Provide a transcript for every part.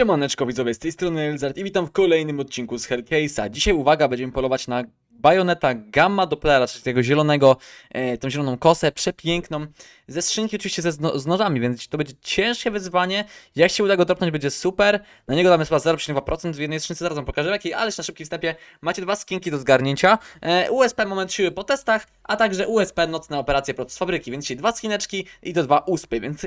Siemaneczko widzowie, z tej strony Elzart i witam w kolejnym odcinku z Hellcase'a. Dzisiaj uwaga, będziemy polować na bajoneta Gamma Dopplera, czyli tego zielonego, e, tą zieloną kosę, przepiękną, ze skrzynki oczywiście ze, z nożami, więc to będzie ciężkie wyzwanie. Jak się uda go dropnąć, będzie super. Na niego damy chyba 0,2% w jednej skrzynce, zaraz wam pokażę jakiej, ale na szybkim wstępie macie dwa skinki do zgarnięcia. E, USP moment siły po testach, a także USP nocne operacje z fabryki, więc dzisiaj dwa skineczki i to dwa uspy, więc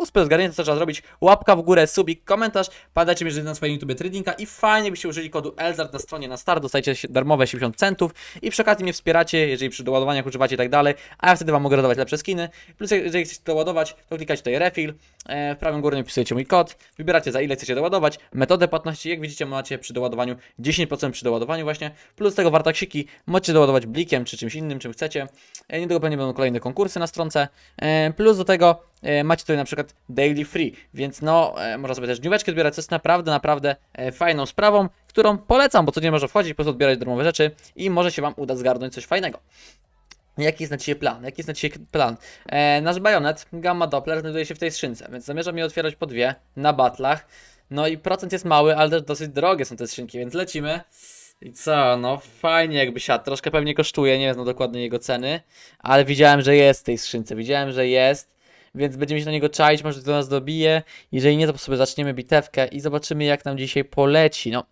Uspę zgarnięcie, co trzeba zrobić. Łapka w górę, subik, komentarz. Pamiętajcie, że na swoim YouTube tradinga i fajnie byście użyli kodu ELZART na stronie na start. Dostajecie darmowe 70 centów i przy okazji mnie wspieracie, jeżeli przy doładowaniach używacie i tak dalej. A ja wtedy Wam mogę dodawać lepsze skiny. Plus, jeżeli chcecie doładować, to klikacie tutaj refill. E, w prawym górnym wpisujecie mój kod. Wybieracie za ile chcecie doładować. Metodę płatności, jak widzicie, macie przy doładowaniu 10% przy doładowaniu właśnie. Plus tego wartaksiki możecie doładować blikiem czy czymś innym, czym chcecie. E, niedługo pewnie będą kolejne konkursy na stronce. E, plus do tego macie tutaj na przykład daily free, więc no, e, można sobie też dnióweczki odbierać, co jest naprawdę, naprawdę e, fajną sprawą, którą polecam, bo codziennie można wchodzić, po prostu odbierać darmowe rzeczy i może się Wam uda zgarnąć coś fajnego. Jaki jest na dzisiaj plan? Jaki jest na plan? E, nasz bajonet Gamma Doppler znajduje się w tej skrzynce, więc zamierzam je otwierać po dwie na batlach. No i procent jest mały, ale też dosyć drogie są te skrzynki, więc lecimy. I co, no fajnie jakby siadł, troszkę pewnie kosztuje, nie znam dokładnie jego ceny, ale widziałem, że jest w tej skrzynce, widziałem, że jest, więc będziemy się na niego czaić, może do nas dobije, jeżeli nie, to sobie zaczniemy bitewkę i zobaczymy jak nam dzisiaj poleci, no.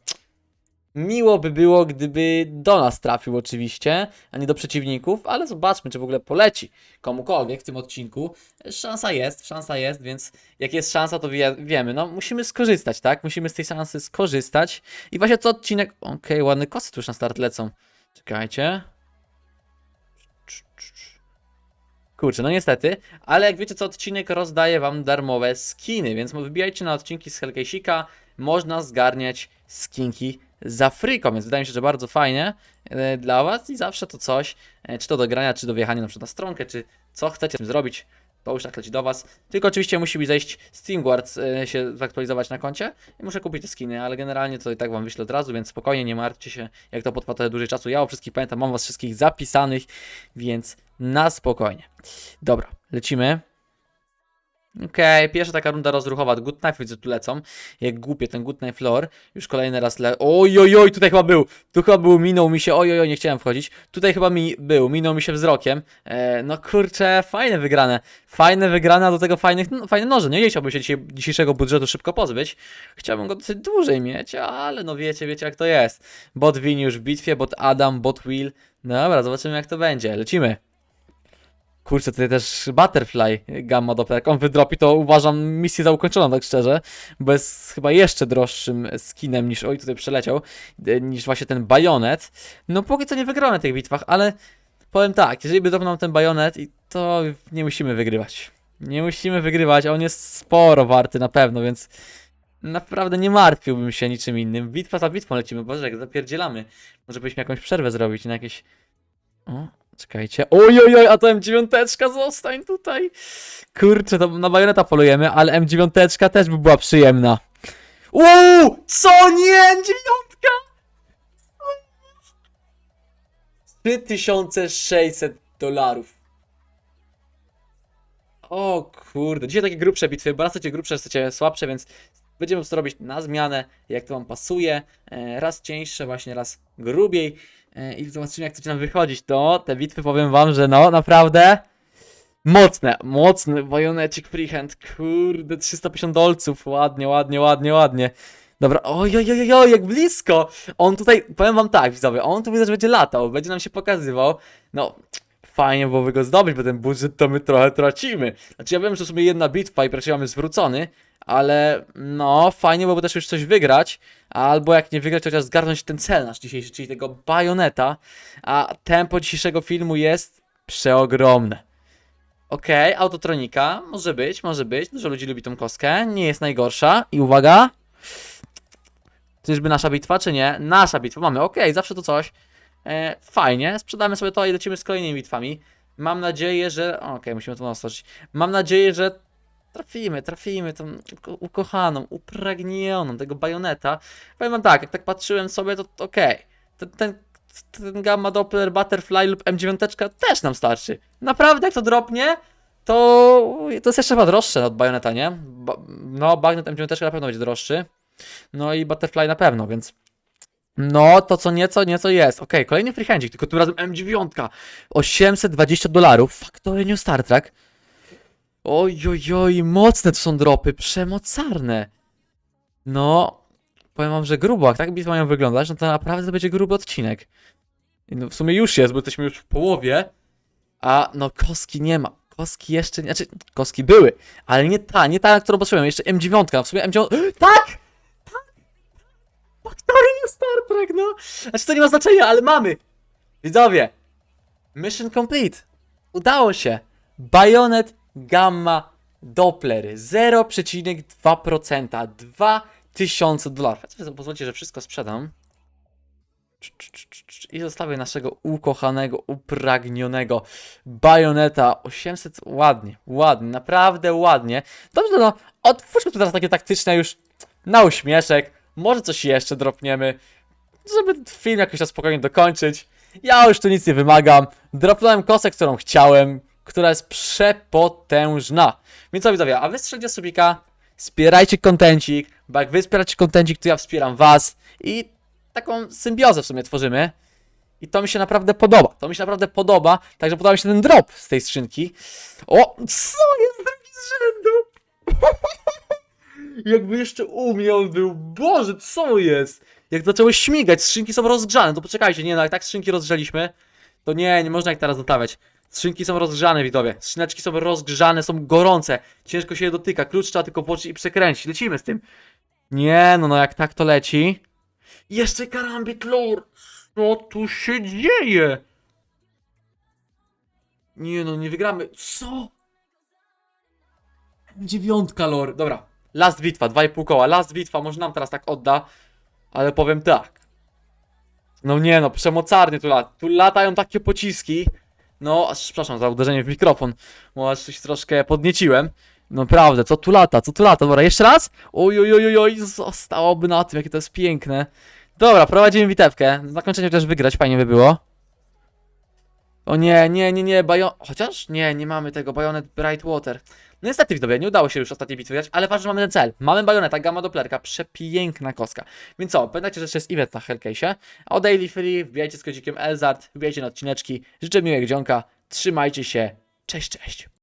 Miło by było, gdyby do nas trafił oczywiście, a nie do przeciwników, ale zobaczmy, czy w ogóle poleci komukolwiek w tym odcinku. Szansa jest, szansa jest, więc jak jest szansa, to wie, wiemy. No, musimy skorzystać, tak? Musimy z tej szansy skorzystać. I właśnie co odcinek... Okej, ładne kosy tu już na start lecą. Czekajcie. Kurczę, no niestety, ale jak wiecie, co odcinek rozdaje wam darmowe skiny, więc wybijajcie na odcinki z Hellcase'ika, można zgarniać skinki za fryką, więc wydaje mi się, że bardzo fajnie e, dla was i zawsze to coś, e, czy to do grania, czy do wjechania na przykład na stronkę, czy co chcecie z tym zrobić, to już tak leci do was. Tylko oczywiście musi mi zejść SteamGuard e, się zaktualizować na koncie i muszę kupić te skiny, ale generalnie to i tak wam wyślę od razu, więc spokojnie, nie martwcie się, jak to potrwa trochę dłużej czasu. Ja o wszystkich pamiętam, mam was wszystkich zapisanych, więc na spokojnie. Dobra, lecimy. Okej, pierwsza taka runda rozruchowa. Good Knife widzę tu lecą. Jak głupie, ten Good Knife lore. Już kolejny raz le... Oj, oj, oj, tutaj chyba był. Tu chyba był, minął mi się. Oj, oj, oj, nie chciałem wchodzić. Tutaj chyba mi był, minął mi się wzrokiem. E, no kurczę, fajne wygrane. Fajne wygrane, a do tego fajnych, no, fajne noże. Nie chciałbym się dzisiaj, dzisiejszego budżetu szybko pozbyć. Chciałbym go dosyć dłużej mieć, ale no wiecie, wiecie jak to jest. Bot Win już w bitwie, bot Adam, bot Will. Dobra, zobaczymy jak to będzie. Lecimy. Kurczę, tutaj też Butterfly Gamma Doppler. Jak on wydropi, to uważam misję za ukończoną, tak szczerze. Bo jest chyba jeszcze droższym skinem niż, oj tutaj przeleciał, e, niż właśnie ten bajonet. No póki co nie wygramy na tych bitwach, ale powiem tak, jeżeli by dropnął ten bajonet, to nie musimy wygrywać. Nie musimy wygrywać, a on jest sporo warty na pewno, więc naprawdę nie martwiłbym się niczym innym. Bitwa za bitwą lecimy, boże, jak zapierdzielamy. Może byśmy jakąś przerwę zrobić na jakieś... O, Czekajcie. Oj, oj, oj, a to M9 zostań tutaj. Kurczę, to na bajoneta polujemy, ale M9 też by była przyjemna. Uuu, co nie, M9! 3600 dolarów. O kurde, dzisiaj takie grubsze bitwy, bo raz chcecie grubsze, raz chcecie słabsze, więc będziemy to robić na zmianę, jak to wam pasuje. E, Raz cieńsze, właśnie raz grubiej. E, I zobaczymy, jak to ci nam wychodzić. To te bitwy powiem wam, że no naprawdę mocne, mocny bajonecik freehand. Kurde, 350 dolców. Ładnie, ładnie, ładnie, ładnie. Dobra, oj, oj, oj, oj, jak blisko. On tutaj, powiem wam tak, widzowie, on tu widzę, że będzie latał, będzie nam się pokazywał. No, fajnie byłoby go zdobyć, bo ten budżet to my trochę tracimy. Znaczy ja wiem, że w sumie jedna bitwa i prawie mamy zwrócony, ale no, fajnie byłoby też już coś wygrać, albo jak nie wygrać, chociaż zgarnąć ten cel nasz dzisiejszy, czyli tego bajoneta, a tempo dzisiejszego filmu jest przeogromne. Okej, autotronika, może być, może być, dużo ludzi lubi tą kostkę, nie jest najgorsza i uwaga, czyżby nasza bitwa, czy nie? Nasza bitwa, mamy, okej, zawsze to coś. E, fajnie, sprzedamy sobie to i lecimy z kolejnymi bitwami. Mam nadzieję, że. Okej, musimy to nostać. Mam nadzieję, że trafimy, trafimy tą uko- ukochaną, upragnioną tego bajoneta. Powiem wam tak, jak tak patrzyłem sobie, to, okej. Ten, ten, ten Gamma Doppler, Butterfly lub M9 też nam starczy. Naprawdę, jak to dropnie, to to jest jeszcze chyba droższe od bajoneta, nie? Ba no, bagnet M9 na pewno będzie droższy. No i Butterfly na pewno, więc no, to co nieco, nieco jest. Okej, kolejny freehandzik, tylko tym razem M9. 820 dolarów. Factory New Star Trek. Oj, oj, oj, mocne to są dropy, przemocarne. No, powiem wam, że grubo, jak tak bitwa mają wyglądać, no to naprawdę to będzie gruby odcinek. No, w sumie już jest, bo jesteśmy już w połowie. A no, koski nie ma. Koski jeszcze nie, znaczy, koski były, ale nie ta, nie ta, którą patrzyłem. Jeszcze M9, w sumie M9. Tak! Factory New Star Trek, no! Znaczy to nie ma znaczenia, ale mamy! Widzowie! Mission complete! Udało się! Bayonet Gamma Doppler 0,2% 2000 dolarów. Ja pozwólcie, że wszystko sprzedam. I zostawię naszego ukochanego, upragnionego bajoneta 800. Ładnie, ładnie, naprawdę ładnie. Dobrze, no, otwórzmy tu teraz takie taktyczne już na uśmieszek. Może coś jeszcze dropniemy, żeby film jakoś na spokojnie dokończyć. Ja już tu nic nie wymagam. Dropnąłem kosę, którą chciałem, która jest przepotężna. Więc co widzowie, a wy strzelcie subika, wspierajcie kontencik, bo jak wy wspieracie kontencik, to ja wspieram was i taką symbiozę w sumie tworzymy. I to mi się naprawdę podoba. To mi się naprawdę podoba. Także podoba mi się ten drop z tej skrzynki. O, co jest z rzędu? Jakby jeszcze u mnie on był. Boże, co jest? Jak zaczęło śmigać, skrzynki są rozgrzane. To poczekajcie, nie no, jak tak skrzynki rozgrzeliśmy, to nie, nie można jak teraz dotawiać. Skrzynki są rozgrzane, widzowie. Skrzyneczki są rozgrzane, są gorące. Ciężko się je dotyka. Klucz trzeba tylko włożyć i przekręcić. Lecimy z tym. Nie, no, no jak tak to leci. Jeszcze karambit lore. Co tu się dzieje? Nie no, nie wygramy. Co? Dziewiątka lore. Dobra. Last bitwa, 2,5 koła. Last bitwa, może nam teraz tak odda. Ale powiem tak. No nie no, przemocarnie tu lata. Tu latają takie pociski. No, aż, przepraszam za uderzenie w mikrofon. Bo aż coś troszkę podnieciłem. Naprawdę, co tu lata, co tu lata? Dobra, jeszcze raz? Oj, oj, oj, oj, zostałoby na tym, jakie to jest piękne. Dobra, prowadzimy bitewkę. Na zakończenie też wygrać, fajnie by było. O nie, nie, nie, nie, bajon... Chociaż? Nie, nie mamy tego, bajonet Brightwater. No niestety, widzowie, nie udało się już ostatniej bitwy wygrać, ale ważne, że mamy ten cel. Mamy bajoneta, gamma doplerka, przepiękna koska. Więc co, pamiętajcie, że jeszcze jest event na Hellcase'ie. O Daily Free, wbijajcie z kodzikiem Elzard, wbijajcie na odcineczki. Życzę miłego dzionka, trzymajcie się, cześć, cześć.